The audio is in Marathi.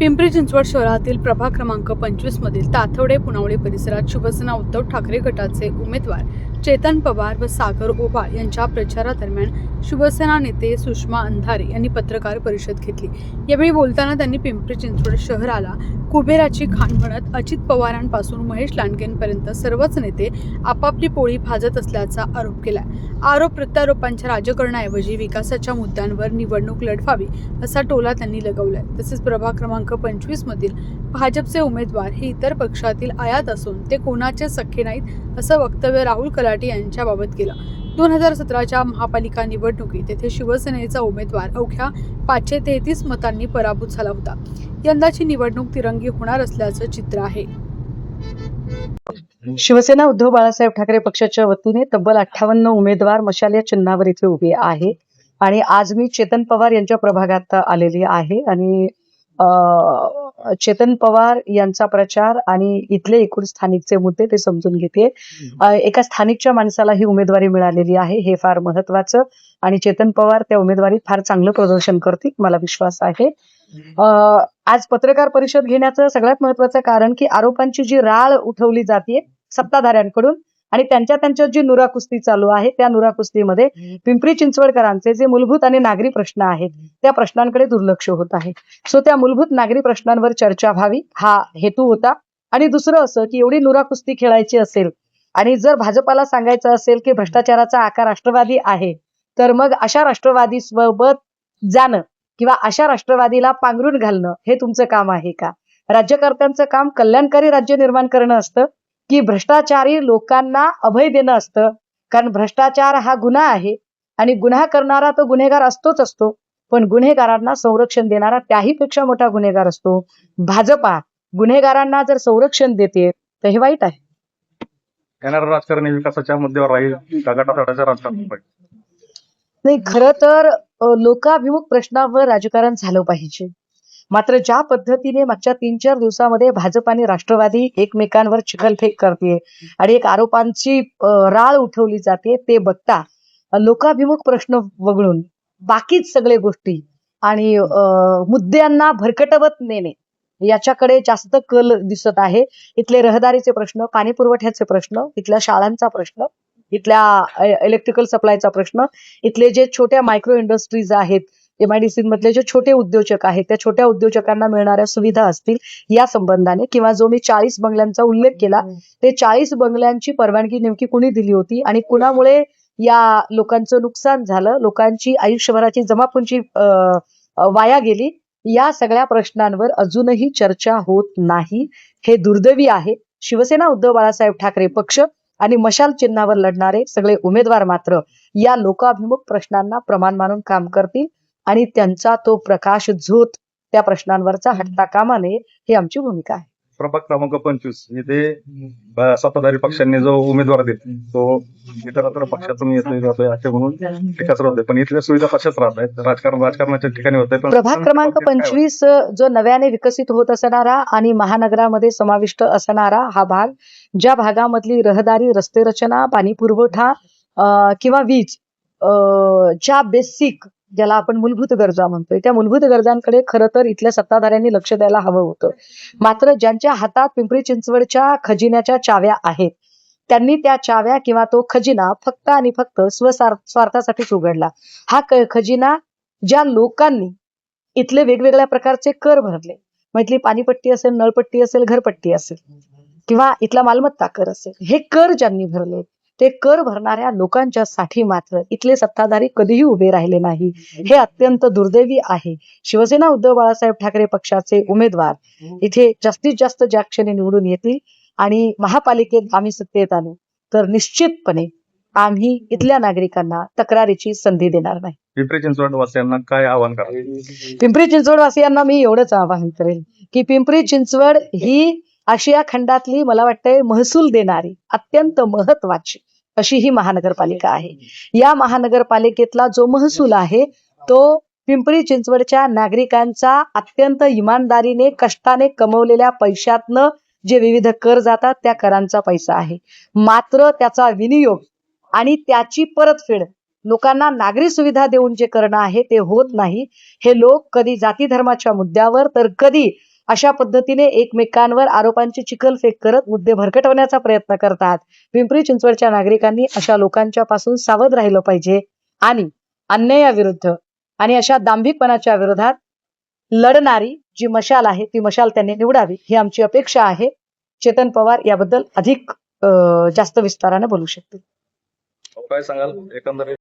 पिंपरी चिंचवड शहरातील प्रभाग क्रमांक पंचवीस मधील ताथवडे पुनावळे परिसरात शिवसेना उद्धव ठाकरे गटाचे उमेदवार चेतन पवार व सागर ओबा यांच्या प्रचारादरम्यान शिवसेना नेते सुषमा अंधारे यांनी पत्रकार परिषद घेतली. यावेळी बोलताना त्यांनी पिंपरी चिंचवड शहराला कुबेराची खाण म्हणत अजित पवारांपासून महेश लांडगेंपर्यंत सर्वच नेते आपापली पोळी भाजत असल्याचा आरोप केला आरोप प्रत्यारोपांच्या राजकारणाऐवजी विकासाच्या मुद्द्यांवर निवडणूक लढवावी असा टोला त्यांनी लगवलाय. तसेच प्रभाग क्रमांक पंचवीस मधील भाजपचे उमेदवार हे इतर पक्षातील आयात असून ते कोणाचे सख्खे नाहीत असं वक्तव्य राहुल कलाटे यांच्याबाबत केलं. दोन हजार सतराच्या महापालिका निवडणुकीत तेथे शिवसेनेचा उमेदवार अवघ्या पाचशे तेहतीस मतांनी पराभूत झाला होता. यंदाची निवडणूक तिरंगी होणार असल्याचं चित्र आहे. शिवसेना उद्धव बाळासाहेब ठाकरे पक्षाच्या वतीने तब्बल अठ्ठावन्न उमेदवार मशाल या चिन्हावर इथे उभे आहे. आणि आज मी चेतन पवार यांच्या प्रभागात आलेली आहे. आणि चेतन पवार यांचा प्रचार आणि इथले एकूण स्थानिकचे मुद्दे ते समजून घेते. एका स्थानिकच्या माणसाला ही उमेदवारी मिळालेली आहे. हे फार महत्वाचं आणि चेतन पवार त्या उमेदवारीत फार चांगलं प्रदर्शन करतील मला विश्वास आहे. आज पत्रकार परिषद घेण्याचं सगळ्यात महत्वाचं कारण की आरोपांची जी राळ उठवली जाते सत्ताधाऱ्यांकडून आणि त्यांच्या त्यांच्यात जी नुरा कुस्ती चालू आहे त्या नुरा कुस्तीमध्ये पिंपरी चिंचवडकरांचे जे मूलभूत आणि नागरी प्रश्न आहेत त्या प्रश्नांकडे दुर्लक्ष होत आहे. सो त्या मूलभूत नागरी प्रश्नांवर चर्चा व्हावी हा हेतू होता. आणि दुसरं असं की एवढी नुरा कुस्ती खेळायची असेल आणि जर भाजपाला सांगायचं असेल की भ्रष्टाचाराचा आकार राष्ट्रवादी आहे तर मग अशा राष्ट्रवादी सोबत जाणं किंवा अशा राष्ट्रवादीला पांघरून घालणं हे तुमचं काम आहे का? राज्यकर्त्यांचं काम कल्याणकारी राज्य निर्माण करणं असतं की भ्रष्टाचारी लोकांना अभय देणं असतं? कारण भ्रष्टाचार हा गुन्हा आहे आणि गुन्हा करणारा तो गुन्हेगार असतोच असतो. पण गुन्हेगारांना संरक्षण देणारा त्याही पेक्षा मोठा गुन्हेगार असतो. भाजपा गुन्हेगारांना जर संरक्षण देते तर हे वाईट आहे. येणारं राजकारण विकासाच्या मुद्द्यावर राहील राजकारण नाही खरं तर लोकाभिमुख प्रश्नावर राजकारण झालं पाहिजे. मात्र ज्या पद्धतीने मागच्या तीन चार दिवसामध्ये भाजप आणि राष्ट्रवादी एकमेकांवर चिखलफेक करते आणि एक आरोपांची राळ उठवली जाते ते बघता लोकाभिमुख प्रश्न वगळून बाकीच सगळे गोष्टी आणि अ, मुद्द्यांना भरकटवत नेणे याच्याकडे जास्त कल दिसत आहे. इथले रहदारीचे प्रश्न पाणी पुरवठ्याचे प्रश्न इथल्या शाळांचा प्रश्न इथल्या इलेक्ट्रिकल सप्लायचा प्रश्न. इथले जे छोट्या मायक्रो इंडस्ट्रीज आहेत एमआयडीसी मधले जे छोटे उद्योजक आहेत त्या छोट्या उद्योजकांना मिळणाऱ्या सुविधा असतील या संबंधाने किंवा जो मी चाळीस बंगल्यांचा उल्लेख केला ते चाळीस बंगल्यांची परवानगी नेमकी कुणी दिली होती आणि कुणामुळे या लोकांचं नुकसान झालं लोकांची आयुष्यभराची जमापुंची वाया गेली या सगळ्या प्रश्नांवर अजूनही चर्चा होत नाही. हे दुर्दैवी आहे. शिवसेना उद्धव बाळासाहेब ठाकरे पक्ष आणि मशाल चिन्हावर लढणारे सगळे उमेदवार मात्र या लोकाभिमुख प्रश्नांना प्रमाण मानून काम करतील आणि त्यांचा तो प्रकाश झोत त्या प्रश्नांवरचा हटता कामा नये ही आमची भूमिका आहे. प्रभाग क्रमांक पंचवीस. इथे सत्ताधारी पक्षांनी जो उमेदवार दिला तो इतरत्र पक्षातून येतोय जातोय असे म्हणून टीकाच राहतोय पण इथल्या सुविधा तशाच राहत आहेत. राजकारण राजकारणाच्या ठिकाणी होत आहे प्रभाग क्रमांक पंचवीस जो नव्याने विकसित होत असणारा आणि महानगरामध्ये समाविष्ट असणारा हा भाग ज्या भागामधली रहदारी रस्ते रचना पाणी पुरवठा अं, किंवा वीज अं, ज्या बेसिक ज्याला आपण मूलभूत गरजा म्हणतोय. त्या मूलभूत गरजांकडे खरं तर इथल्या सत्ताधाऱ्यांनी लक्ष द्यायला हवं होतं. मात्र ज्यांच्या हातात पिंपरी चिंचवडच्या खजिन्याच्या चाव्या आहेत त्यांनी त्या चाव्या किंवा तो खजिना फक्त आणि फक्त स्वसार स्वार्थासाठीच उघडला. हा खजिना ज्या लोकांनी इथले वेगवेगळ्या प्रकारचे कर भरले मग इथली पाणीपट्टी असेल नळपट्टी असेल घरपट्टी असेल किंवा इथला मालमत्ता कर असेल हे कर ज्यांनी भरले ते कर भरणाऱ्या लोकांच्या साठी मात्र इथले सत्ताधारी कधीही उभे राहिले नाही. हे अत्यंत दुर्दैवी आहे. शिवसेना उद्धव बाळासाहेब ठाकरे पक्षाचे उमेदवार इथे जास्तीत जास्त ज्या क्षणी निवडून येतील आणि महापालिकेत आम्ही सत्तेत आलो तर निश्चितपणे आम्ही इथल्या नागरिकांना तक्रारीची संधी देणार नाही. पिंपरी चिंचवड वासियांना काय आव्हान करा पिंपरी चिंचवड वासियांना मी एवढंच आवाहन करेल की पिंपरी चिंचवड ही आशिया खंडातली मला वाटतंय महसूल देणारी अत्यंत महत्वाची अशी ही महानगरपालिका आहे. या महानगरपालिकेतला जो महसूल आहे तो पिंपरी चिंचवडच्या नागरिकांचा अत्यंत इमानदारीने कष्टाने कमवलेल्या पैशातनं जे विविध कर जातात त्या करांचा पैसा आहे. मात्र त्याचा विनियोग आणि त्याची परतफेड लोकांना नागरी सुविधा देऊन जे करणं आहे ते होत नाही. हे लोक कधी जाती धर्माच्या मुद्द्यावर तर कधी अशा पद्धतीने एकमेकांवर आरोपांची चिखलफेक करत मुद्दे भरकटवण्याचा प्रयत्न करतात. पिंपरी चिंचवडच्या नागरिकांनी अशा लोकांच्या पासून सावध राहिलं पाहिजे. आणि अन्यायाविरुद्ध आणि अशा दांभिकपणाच्या विरोधात लढणारी जी मशाल आहे ती मशाल त्यांनी निवडावी ही आमची अपेक्षा आहे. चेतन पवार याबद्दल अधिक अं, जास्त विस्ताराने बोलू शकतील. काय सांगाल? एकंदरीत